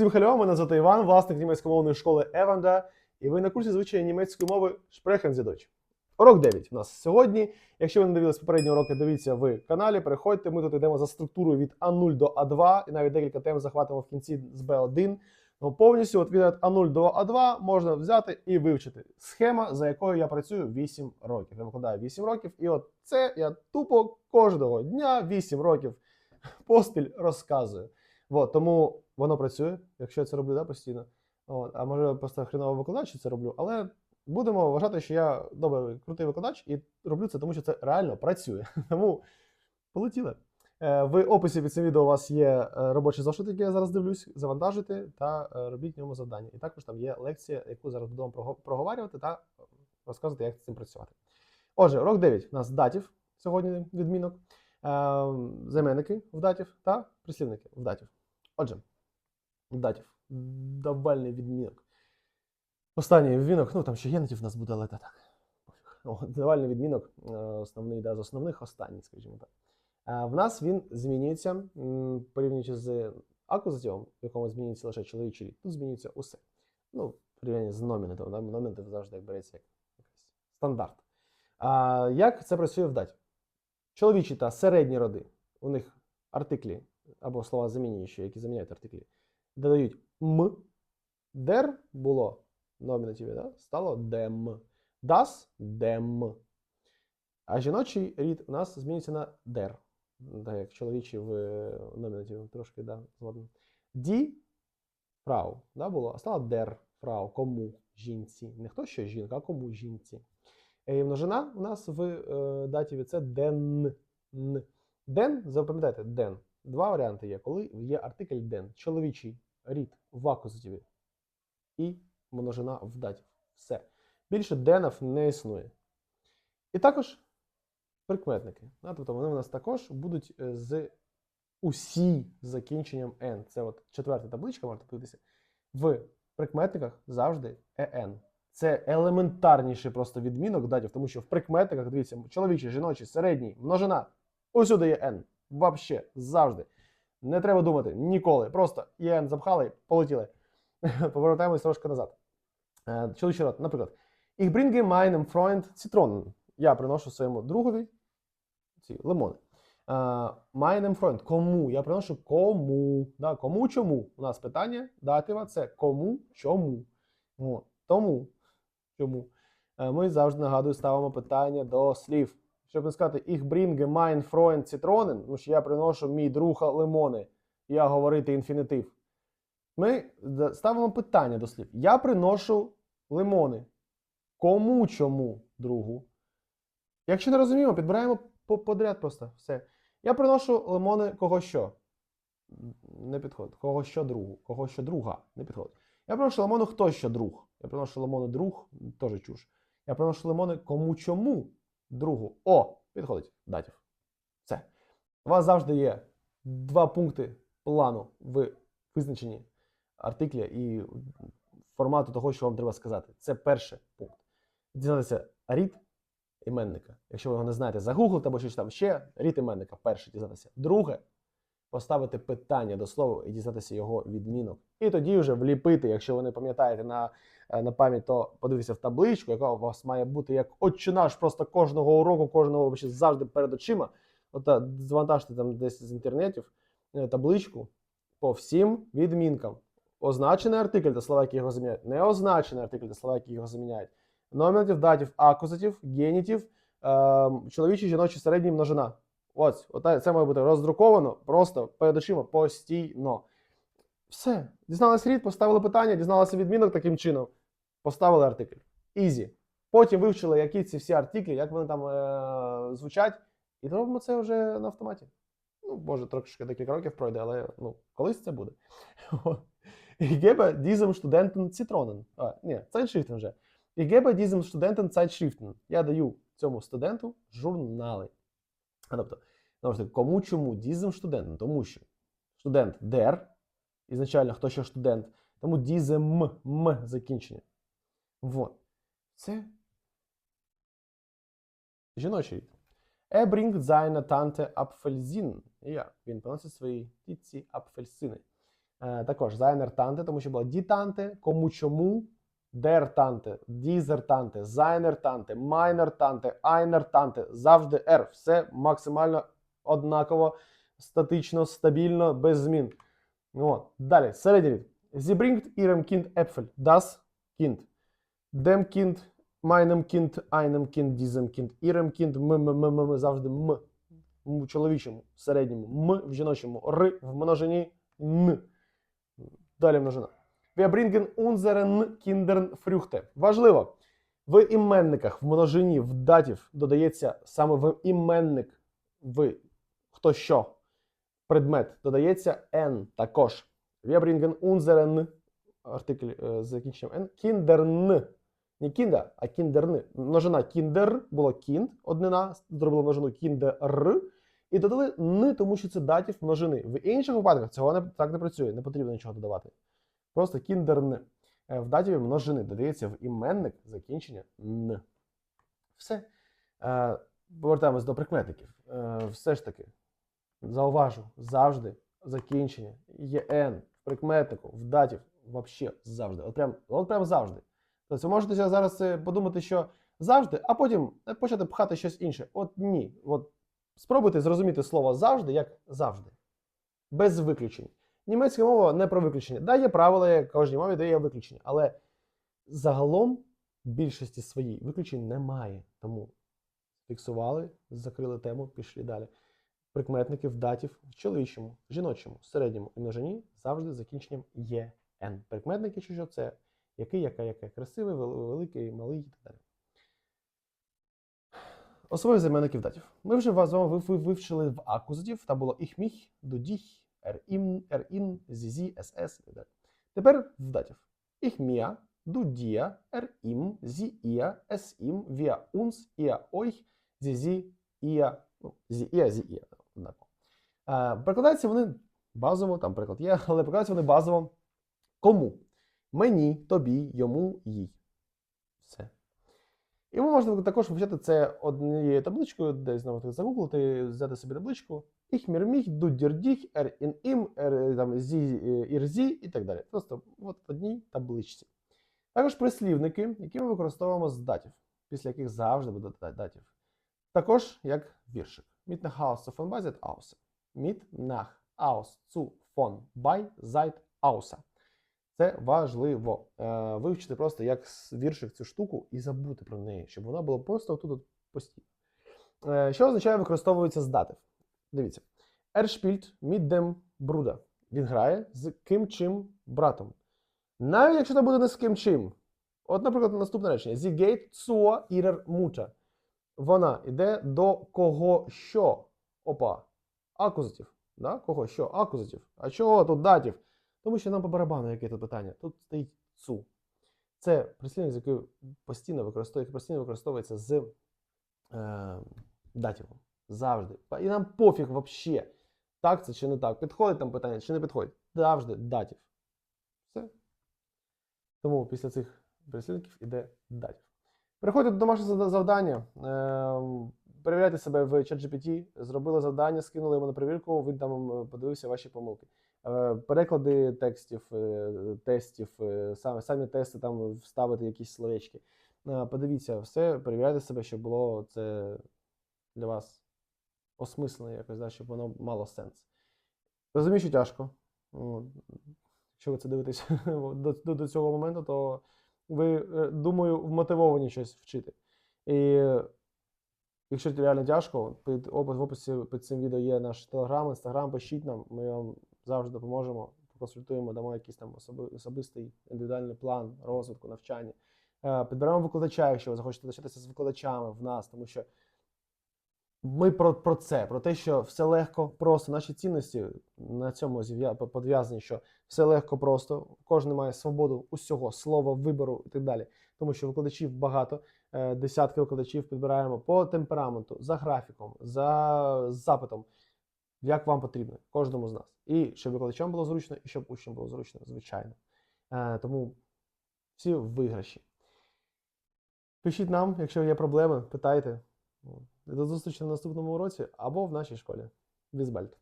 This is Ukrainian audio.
Всім хальо, мене звати Іван, власник німецькомовної школи Еванда, і ви на курсі звичайної німецької мови Sprechen. Урок 9 у нас сьогодні. Якщо ви не дивились попередні уроки, дивіться в каналі, переходьте. Ми тут йдемо за структурою від А0 до А2, і навіть декілька тем захватимо в кінці з Б1. Ну, повністю от від А0 до А2 можна взяти і вивчити. Схема, за якою я працюю 8 років. Я викладаю 8 років, і от це я тупо кожного дня 8 років поспіль розказую. От, тому воно працює, якщо я це роблю да, постійно. От, а може просто хреново викладач це роблю, але будемо вважати, що я добрий крутий викладач і роблю це, тому що це реально працює. Тому полетіли. Е, В описі під цим відео у вас є е, робочий зошит, який я зараз дивлюсь, завантажуйте та е, робіть в ньому завдання. І також там є лекція, яку зараз вам проговорювати та розказувати, як з цим працювати. Отже, урок 9 у нас датів сьогодні відмінок, е, займенники в датів та прислівники в датів. Отже, датів. Давальний відмінок. Останній відмінок, ну там ще генетів в нас буде, але та так. О, давальний відмінок, е, основний да, з основних, останній, скажімо так. Е, В нас він змінюється, порівнюючи з акузативом, в якому змінюється лише чоловічий рід, тут змінюється усе. Ну, в порівнянні з номінативом. Да? Номінатив завжди як береться як якийсь стандарт. А як це працює в даті? Чоловічі та середні роди, у них артиклі або слова замінюючі, які заміняють артиклі, додають м. Дер було номінативі, да? стало дем. Das дем. А жіночий рід у нас змінюється на дер. Так як чоловічий в е, номінативі трошки да, згодом. Ді фрау да, було, а стало дер фрау. Кому жінці. Не хто що жінка, а кому жінці. Е, І множина у нас в е, датіві це ден. Ден, запам'ятайте, ден. Два варіанти є, коли є артикль ден. Чоловічий рід в акузативі і множина в даті. Все. Більше денів не існує. І також прикметники. Тобто вони у нас також будуть е, з усі закінченням n. Це от четверта табличка, можете подивитися. В прикметниках завжди en. Це елементарніший просто відмінок датів, тому що в прикметниках, дивіться, чоловічий, жіночий, середній, множина. Усюди є n. Вообще, завжди. Не треба думати ніколи. Просто є n запхали, полетіли. Повертаємось трошки назад. Е, Чоловічий род, наприклад, Ich bringe meinem Freund Zitronen. Я приношу своєму другові ці лимони. Е, Meinem Freund. Кому? Я приношу кому. Да, кому чому? У нас питання датива це кому чому. О, тому чому. Е, Ми завжди нагадую, ставимо питання до слів. Щоб не сказати Ich bringe mein Freund Zitronen, тому що я приношу мій друг лимони. Я говорити інфінітив. Ми ставимо питання до слів. Я приношу лимони. Кому чому другу? Якщо не розуміємо, підбираємо подряд просто все. Я приношу лимони кого що. Не підходить. Кого що другу. Кого що друга. Не підходить. Я приношу лимони хто що друг. Я приношу лимони друг, теж чуш. Я приношу лимони кому чому другу. О, підходить. Датів. Все. У вас завжди є два пункти плану в визначенні артикля і формату того, що вам треба сказати. Це перший пункт. Дізнатися рід іменника. Якщо ви його не знаєте, загуглите або щось там ще, рід іменника перше дізнатися. Друге, поставити питання до слова і дізнатися його відмінок. І тоді вже вліпити, якщо ви не пам'ятаєте на, е, на пам'ять, то подивіться в табличку, яка у вас має бути як отче наш, просто кожного уроку, кожного завжди перед очима. От е, завантажте там десь з інтернетів е, табличку по всім відмінкам. Означений артикль та слова, які його заміняють, не означений артикль та слова, які його заміняють. Номінатив, датів, акузатив, генітив, е, чоловічий, жіночий, середній, множина. Ось, ота- це має бути роздруковано просто перед очима постійно. Все. Дізналися рід, поставили питання, дізналися відмінок таким чином. Поставили артикль. Ізі. Потім вивчили, які ці всі артиклі, як вони там е- звучать, і робимо це вже на автоматі. Ну, може, трошки декілька років пройде, але ну, колись це буде. Ich gebe diesem Studenten Zitronen. А, ні, Zeitschriften вже. Ich gebe diesem Studenten. Я даю цьому студенту журнали. А, тобто, знову ж таки, кому чому? Diesem Studenten, тому що студент der, ізначально хто що студент, тому diesem м закінчення. Вот. Це жіночий. Er bringt seine Tante Apfelsinen. Я. Він приносить своїй тітці апфельсини. Е, також зайнер танте, тому що було дітанте, кому чому, дер танте, дізер танте, зайнер танте, майнер танте, айнер танте, завжди ер. Все максимально однаково, статично, стабільно, без змін. От. Далі, середній рід. Sie bringt ihrem Kind Äpfel. Das Kind. Dem Kind, meinem Kind, einem Kind, diesem Kind, ihrem Kind, м, м, м, м, завжди. М в чоловічому, в середньому, м в жіночому, р в множині, н. Далі множина. Bringen unseren Kindern Früchte. Важливо. В іменниках, в множині, в датів додається саме в іменник, в хто що, предмет, додається n також. Bringen unseren артикль е, з закінченням n. Kindern. Не кінда, а кіндерни. Множина кіндер було кінд, однина, зробили множину кіндер. І додали н, тому що це датів множини. В інших випадках цього не, так не працює, не потрібно нічого додавати. Просто кіндерн. Е, В датіві множини додається в іменник закінчення н. Все. Е, Повертаємось до прикметників. Е, Все ж таки, зауважу, завжди закінчення є n в прикметнику, в датів, взагалі завжди. От прям, от прям завжди. Тобто можете зараз подумати, що завжди, а потім почати пхати щось інше. От ні. От спробуйте зрозуміти слово завжди як завжди. Без виключень. Німецька мова не про виключення. Да, є правила, як кожній мові, де є виключення. Але загалом більшості своїй виключень немає. Тому фіксували, закрили тему, пішли далі. Прикметники в датів в чоловічому, жіночому, середньому і множині завжди закінченням єн. Прикметники, що це який, яка, яке, красивий, великий, малий і так далі. Особливі займенників датів. Ми вже з вами вив- вив- вивчили в акузатів, та було їх міх, du sie, sie, es, es і далі. Тепер в датів. Ich mir, du dir, ihm, sie, ihr, es ihm, wir uns, ihr, euch, sie, sie, ihr, ну, ihr. однаково. Е, вони базово, там приклад є, але перекладаються вони базово кому? Мені, тобі, йому, їй. Все. І ви можете також вивчати це однією табличкою, десь знову загуглити, взяти собі табличку. Du dir dich, er in er там, sie, е, і так далі. Просто от в одній табличці. Також прислівники, які ми використовуємо з датів, після яких завжди буде датів. Також як віршик. Mit nach Hause von bei seid außer. Mit nach aus zu von bei seid. Це важливо. Е, вивчити просто як віршик цю штуку і забути про неї, щоб вона була просто тут постійно. Е, що означає використовується з датив? Дивіться. Mit dem Bruder. Він грає з ким чим братом. Навіть якщо це буде не з ким чим. От, наприклад, наступне речення: Sie geht zur ihrer Вона йде до кого що. Опа. Акузатив. Да? Кого що? Акузатив. А чого тут датів? Тому що нам по барабану, яке тут питання. Тут стоїть цу. Це прислівник, який постійно використовує, який постійно використовується з е, датівом. Завжди. І нам пофіг взагалі, так це чи не так. Підходить там питання, чи не підходить. Завжди датів. Все. Тому після цих прислівників іде датів. Переходьте до домашнього завдання. Ем, Перевіряйте себе в ChatGPT, зробили завдання, скинули йому на перевірку, він там е, подивився ваші помилки. Е, Переклади текстів, е, тестів, е, самі, самі тести там вставити якісь словечки. Подивіться все, перевіряйте себе, щоб було це для вас осмислено якось, да, щоб воно мало сенс. Розумію, що тяжко. Якщо ви це дивитесь до, до, до цього моменту, то ви, е, думаю, вмотивовані щось вчити. І якщо реально тяжко, під опис, в описі під цим відео є наш телеграм, інстаграм, пишіть нам, ми вам завжди допоможемо, консультуємо, дамо якийсь там особи, особистий індивідуальний план розвитку, навчання. Е, Підберемо викладача, якщо ви захочете навчатися з викладачами в нас, тому що ми про, про це, про те, що все легко, просто наші цінності на цьому подв'язані, що все легко, просто кожен має свободу усього, слова, вибору і так далі. Тому що викладачів багато, е, десятки викладачів підбираємо по темпераменту, за графіком, за запитом, як вам потрібно, кожному з нас. І щоб викладачам було зручно, і щоб учням було зручно, звичайно. Е, Тому всі виграші. Пишіть нам, якщо є проблеми, питайте. До зустрічі на наступному уроці або в нашій школі. Візбальт.